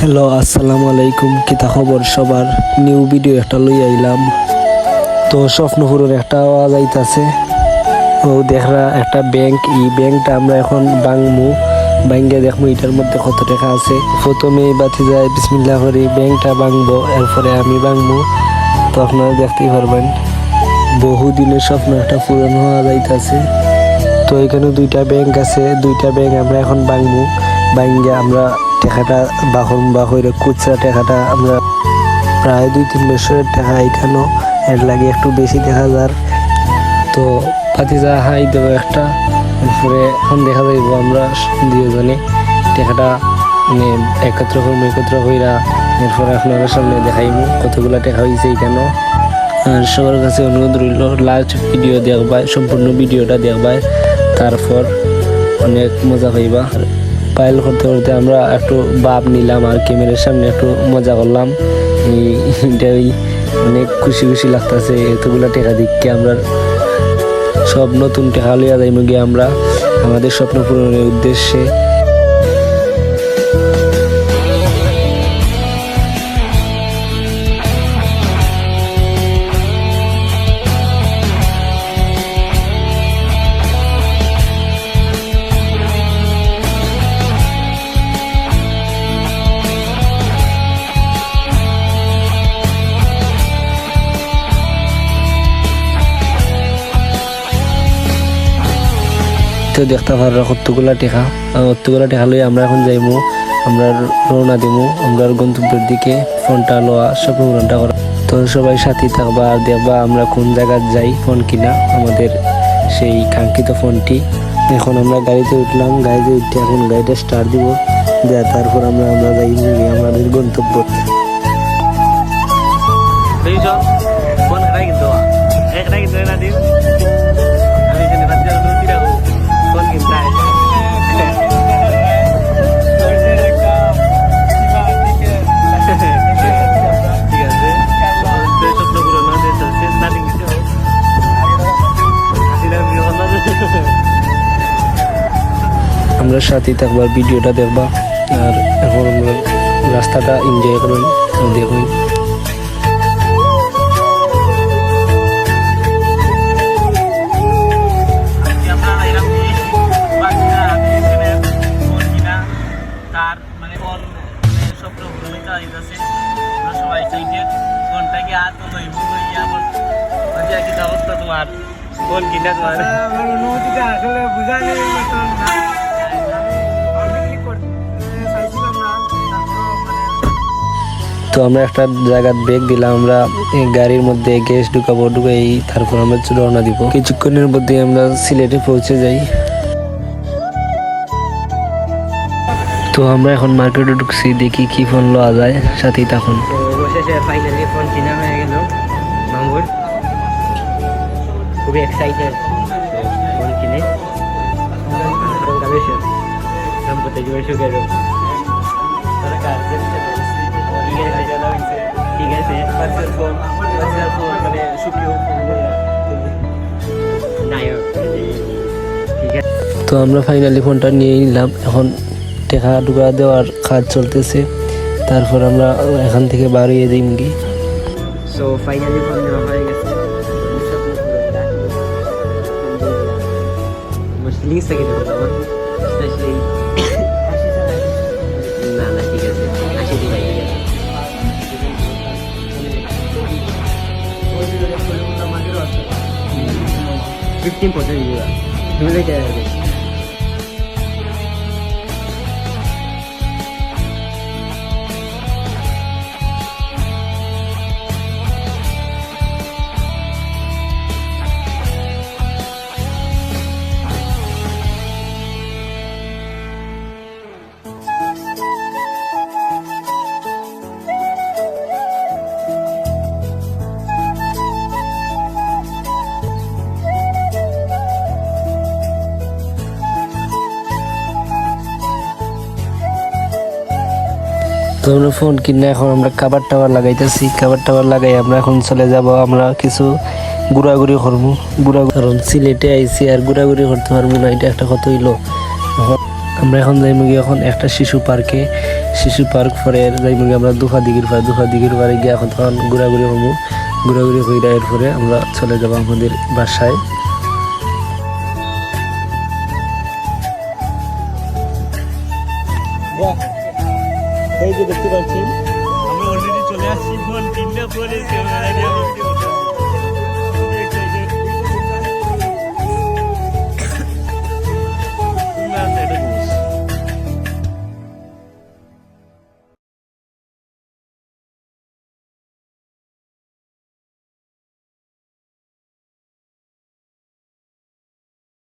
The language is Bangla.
হ্যালো আসসালামু আলাইকুম কিতা খবর সবার? নিউ ভিডিও একটা লই আইলাম। তো স্বপ্নপুরের একটা আওয়াজ আইতাছে। ও দেখরা একটা ব্যাংক। ই ব্যাংকটা আমরা এখন বাংমু বাঙ্গে দেখব এটার মধ্যে কত টাকা আছে। প্রথমে বাতি যায় বিসমিল্লাহ করে ব্যাংকটা ভাঙবো, এরপরে আমি ভাঙবো তো আপনারা দেখতেই পারবেন, বহুদিনের স্বপ্ন একটা পূরণ হওয়া যাইতাছে। তো এখানে দুইটা ব্যাংক আছে। দুইটা ব্যাংক আমরা এখন ভাঙবো ভাঙ্গে আমরা টাকাটা বাহন বা হইলে খুচরা টাকাটা আমরা প্রায় দুই তিন বছরের টাকা এখানেও এর লাগে একটু বেশি দেখা যার। তো পাতিজা হাই দেবো একটা, এরপরে এখন দেখা যাইব আমরা দুজনে টাকাটা মানে একত্র করব, একত্র হইরা এরপরে আপনাদের সামনে দেখাইমু কতগুলা টাকা হয়েছে এখানে। আর সবার কাছে অনুরোধ রইল লাস্ট ভিডিও দেখবাই, সম্পূর্ণ ভিডিওটা দেখবাই, তারপর অনেক মজা পাইবা। পাইল করতে করতে আমরা একটু বাপ নিলাম আর ক্যামেরার সামনে একটু মজা করলাম। এইটাই অনেক খুশি খুশি লাগতেছে, এতগুলো টেকা দিককে আমরা সব নতুন টেকা লইয়া যাইম গিয়ে আমরা? আমাদের স্বপ্ন পূরণের উদ্দেশ্যে তো দেখতে পারো কতগুলা টেকা কতগুলা টেকা লই আমরা এখন যাইমু। আমরা রওনা দিমু, আমরা গন্তব্যের দিকে, ফোনটা লওয়া, স্বপ্ন পূরণটা করা। তো সবাই সাথে থাকবা আর দেখবা আমরা কোন জায়গায় যাই, ফোন কিনা, আমাদের সেই কাঙ্ক্ষিত ফোনটি। এখন আমরা গাড়িতে উঠলাম, গাড়িতে উঠে এখন গাড়িটা স্টার্ট দিব। দেয়া তারপর আমরা আমরা যাই আমাদের গন্তব্য। সবাই চাইছেন ফোনটাকে আর দেখবা আর এখন রাস্তাটা বাচ্চা কি অবস্থা তোমার ফোন কিনা তোমার। আমার অনুমতিটা আসলে বোঝা নেই তো আমরা একটা জায়গার ব্রেক দিলাম, আমরা গাড়ির মধ্যে গ্যাস ঢুকাবো, ঢুকাই তারপর আমরা রওনা দিব। কিছুক্ষণের মধ্যে আমরা সিলেটে পৌঁছে যাই। তো আমরা এখন মার্কেটে ঢুকছি, দেখি কি ফোন লওয়া যায় সাথেই তখন ফোন কত কি বেশি ঠিক আছে পার্সেল ফোন পার্সেল ফোন মানে সুপ্রিয় নায়ক। ঠিক আছে। তো আমরা ফাইনালি ফোনটা নিয়ে নিলাম। এখন টাকা ঢুকা দেওয়ার কাজ চলতেছে। তারপর আমরা এখান থেকে বার হয়ে দিই কি সো ফাইনালি ফোন নেওয়া হয়ে গেছে। লিঙ্কস থেকে দেবো আমার স্পেশালি ഫിഫ്റ്റീൻ പെർസെന്റ് ചെയ്യുക ഇതിലേക്കായിരുന്നു তো ফোন কিনে এখন আমরা কাবার টাবার লাগাইতেছি কাবার টাবার লাগাই আমরা এখন চলে যাব, আমরা কিছু ঘোরাঘুরি করব। ঘোরা কারণ সিলেটে আইসি আর ঘোরাঘুরি করতে পারব না, এটা একটা কথা হইল। আমরা এখন যাই মুগি এখন একটা শিশু পার্কে। শিশু পার্ক পরে যাই মুগি আমরা দুফা দিঘির পারে, দুফা দিঘির পারে গিয়ে এখন তখন ঘোরাঘুরি হব ঘোরাঘুরি হইরা এরপরে আমরা চলে যাব আমাদের বাসায়। এই যে দেখতে পাচ্ছেন। আমরা অলরেডি চলে আসছি ফোন তিনটা নিয়ে